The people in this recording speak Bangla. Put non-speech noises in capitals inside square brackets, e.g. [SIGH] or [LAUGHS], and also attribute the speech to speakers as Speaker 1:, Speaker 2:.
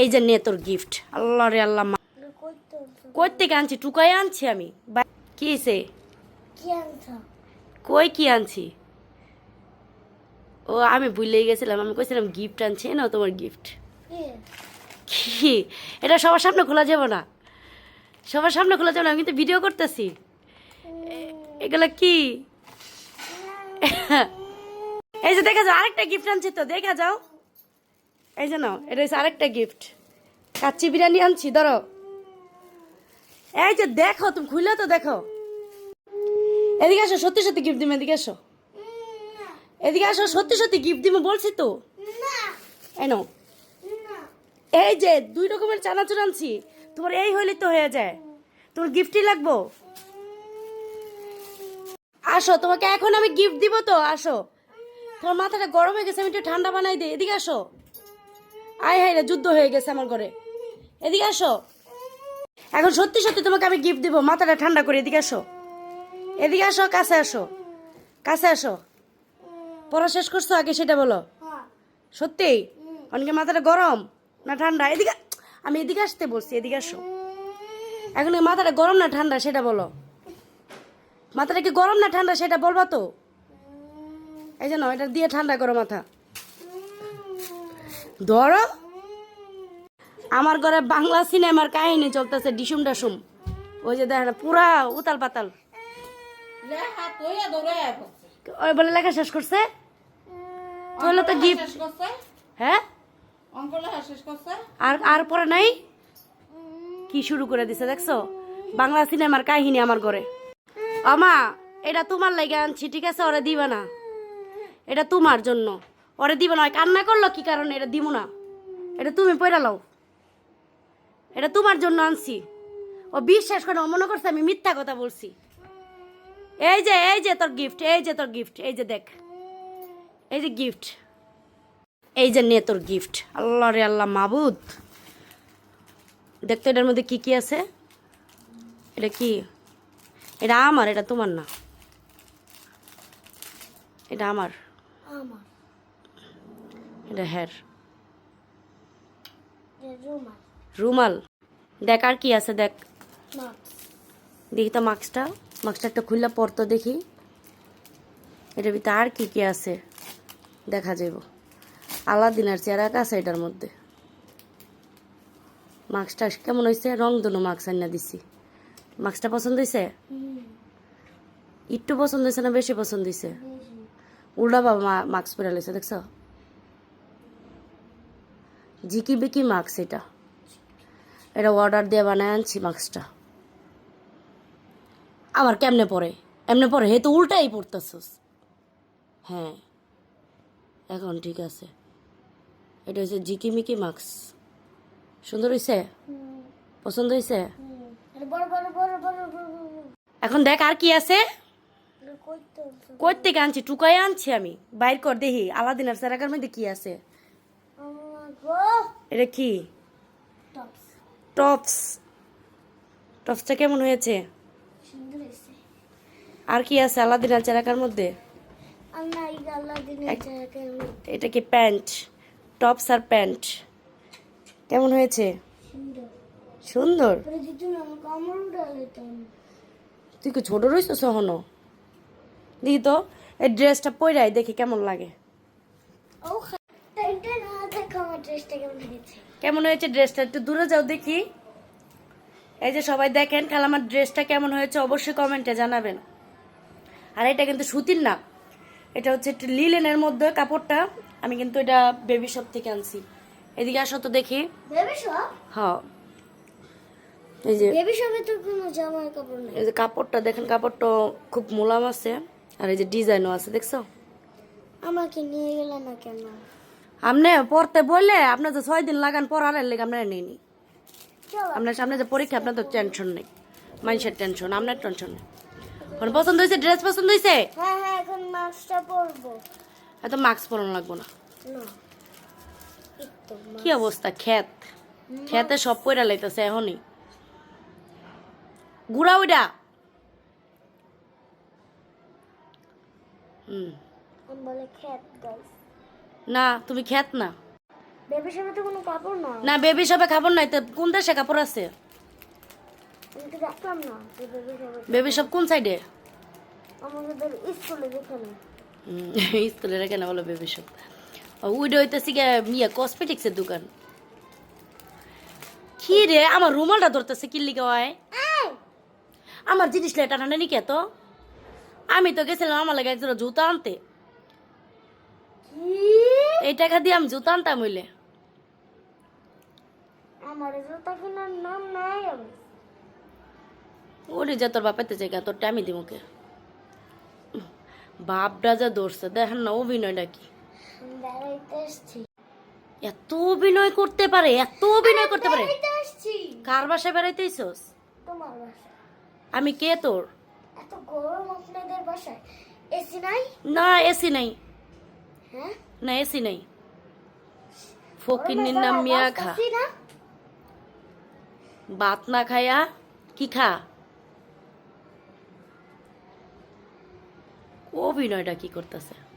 Speaker 1: এই যে নে তোর গিফট আল্লাহ রে আল্লাহ মা। কই থেকে আনছি? টুকাই আনছি আমি? কি
Speaker 2: আনছো?
Speaker 1: কই কি আনছি? ও আমি ভুলেই গেছিলাম। আমি কইছিলাম গিফট আনছি। না তোমার গিফট
Speaker 2: কি?
Speaker 1: এটা সবার সামনে খোলা যাবে না। সবার সামনে খোলা যাবে না। আমি কিন্তু ভিডিও করতেছি। এগুলা কি? [LAUGHS] এই যে দেখা যাও আরেকটা গিফট আনছি তো। দেখা যাও। এই নাও, এটা হচ্ছে আরেকটা গিফট কাচ্চি বিরিয়ানি আনছি, ধরো। এই যে দেখো, তুমি খুলে তো দেখো। এদিকে আসো, সত্যি সত্যি গিফট দিবে এদিকে আসো। এদিকে আসো, সত্যি সত্যি গিফট দিবে বলছি তো। এই নাও। এই যে দুই রকমের চানাচুর আনছি, তোমার এই হইলে তো হয়ে যায়। তোমার গিফটই লাগবো। আসো, তোমাকে এখন আমি গিফট দিব তো, আসো। তোমার মাথাটা গরম হয়ে গেছে, আমি একটু ঠান্ডা বানাই দিই, এদিকে আসো। আয় হায় রে যুদ্ধ হয়ে গেছে আমার ঘরে। এদিকে আসো। এখন সত্যি সত্যি তোমাকে আমি গিফট দিব মাথাটা ঠান্ডা করে এদিকে আসো। এদিকে আসো কাছে আসো। কাছে আসো। পড়া শেষ করছ আগে সেটা বলো। সত্যি? অনেকে মাথাটা গরম না ঠান্ডা? এদিকে আমি এদিকে আসতে বলছি এদিকে আসো। এখন মাথাটা গরম না ঠান্ডা সেটা বলো। মাথাটা কি গরম না ঠান্ডা সেটা বলবা তো? এই যে নাও, এটা দিয়ে ঠান্ডা করো মাথা। ধরো। আমার ঘরে বাংলা সিনেমার কাহিনী চলতেছে ডিসুম ডাসুম। ওই যে দেখেন পুরা উতাল পাতাল। ওই বলে লেখা শেষ করছে? তাহলে তো গিফট হ্যাঁ? আর আর পরে নাই? কি শুরু করে দিছে দেখছ? বাংলা সিনেমার কাহিনী আমার ঘরে। আমা এটা তোমার লাগে আনছি ঠিক আছে? ওরে দিবা না। এটা তোমার জন্য। ওরে দিব না কান্না করল কি কারণে? এটা দিব না। এটা তুমি পয়রা লও। এটা তোমার জন্য আনছি। ও বিশ্বাস করে মনে করছে আমি মিথ্যা কথা বলছি। এই যে এই যে তোর গিফট এই যে তোর গিফট এই যে দেখ। এই যে গিফট এই যে নে তোর গিফট আল্লাহ রে আল্লাহ, মাবুদ। দেখতো এটার মধ্যে কি কি আছে। এটা কি? এটা আমার, এটা তোমার না। এটা আমার।
Speaker 2: আমার।
Speaker 1: এটা হ্যার
Speaker 2: রুমাল।
Speaker 1: দেখ আর কি আছে দেখ। দেখি তো মাস্কটা মাস্কটা একটা খুললে পড়তো দেখি। এটার ভিতরে আর কি কি আছে? দেখা যাব আলাদিনের চেহারা আছে এটার মধ্যে। মাস্কটা কেমন হয়েছে রং দুনো মাস্ক আনিয়া দিছি। মাস্কটা পছন্দ হয়েছে একটু পছন্দ হয়েছে না বেশি পছন্দ হয়েছে উল্টা বাবা মাস্ক পরে লেছে দেখছ? জিকি বিকি মাস্ক এটা। এটা অর্ডার দিয়ে বানায় আনছি মাস্কটা আমার কেমনে পরে এমনে পরে হে তো উল্টাই পড়তেছস। হ্যাঁ। এখন ঠিক আছে। এটা হচ্ছে জিকিমিকি মাস্ক সুন্দর হয়েছে পছন্দ হয়েছে এখন দেখ আর কি আছে।
Speaker 2: কই
Speaker 1: থেকে আনছি টুকাই আনছি আমি। বাইর কর দেখি আলাদিনের সেরাকার মধ্যে কি আছে? এটা কি?
Speaker 2: টপস
Speaker 1: টপস টপসটা কেমন হয়েছে? আর কি আছে আলাদিনের চেরাকার মধ্যে? এটা কি প্যান্ট? টপস আর প্যান্ট। কেমন হয়েছে?
Speaker 2: সুন্দর।
Speaker 1: তুই কি ছোট রয়েছ সহনো দেখি তো এই ড্রেসটা পরাই দেখি কেমন লাগে
Speaker 2: ও এটা না দেখো আমার ড্রেসটা কেমন হয়েছে?
Speaker 1: ড্রেসটা? একটু দূরে যাও দেখি। এই যে সবাই দেখেন আমার ড্রেসটা কেমন হয়েছে অবশ্যই কমেন্টে জানাবেন। আর এটা কিন্তু সুতির না। এটা হচ্ছে একটু লিলেনের মধ্যে কাপড়টা। আমি কিন্তু এটা বেবি শপ থেকে আনছি। এদিকে আসো তো দেখি।
Speaker 2: বেবি শপ
Speaker 1: হ্যাঁ। এই যে
Speaker 2: বেবি শপে তো কোনো জামার কাপড় নেই।
Speaker 1: এই যে কাপড়টা দেখেন কাপড়টা খুব মোলাম আছে। আর এই যে ডিজাইনও আছে দেখছ?
Speaker 2: আমাকে নিয়ে গেল না কেন?
Speaker 1: আপনি পড়তে বললে আপনার তো ছয় দিন লাগান পড়ার লেগে আপনারা নিয়ে নি। আপনার সামনে যে পরীক্ষা আপনার তো টেনশন নেই মানুষের টেনশন আপনার টেনশন নেই। এখন পছন্দ হয়েছে ড্রেস পছন্দ হয়েছে?
Speaker 2: হ্যাঁ হ্যাঁ
Speaker 1: এত মাস্ক পরানো লাগবো না। কি অবস্থা ক্ষেত? ক্ষেতে সব পয়রা লাইতেছে এখনই। গুড়া ওইটা হুম
Speaker 2: বলে খ্যাত গাইস
Speaker 1: না তুমি ক্ষেত না।
Speaker 2: বেবি সামনে তো কোনো কাপড় না।
Speaker 1: না বেবি সবে খাবার নাই তো কোন দেশে কাপড় আছে?
Speaker 2: আমি তো দেখলাম না বেবি
Speaker 1: বেবি সব কোন সাইডে?
Speaker 2: আমাদের স্কুলে যেখানে।
Speaker 1: স্কুলে বলো বেবি সব উইডো হইতেছি ইয়ে কসমেটিক্সের দোকান। কি রে আমার রুমালটা ধরতেছে কিল্লি গাওয়ায় আমার জিনিস ঠান্ডা নি কে তো? আমি তো গেছিলাম আমার লাগে একজোড়া জুতা আনতে। এই টাকা দিয়ে আমি জুতা আনতাম হইলে।
Speaker 2: আমার জুতা কেনার নাম নাই
Speaker 1: ওরে যা তোর বাপাইতে জায়গা তোরটা আমি দিমুকে বাপটা যা ধরছে দেখেন না অভিনয়টা কি। এত অভিনয় করতে পারে এত অভিনয় করতে পারে। কার বাসায় বেড়াইতেইছস
Speaker 2: তোমার
Speaker 1: আমি কে তোর?
Speaker 2: এত গরম আপনাদের বাসায়। এসি নাই?
Speaker 1: না এসি নাই। না এসি নাই। ফকিন্নির নাম মিয়া খা। ভাত না খায়া কি খা? অভিনয়টা কি করতেছে?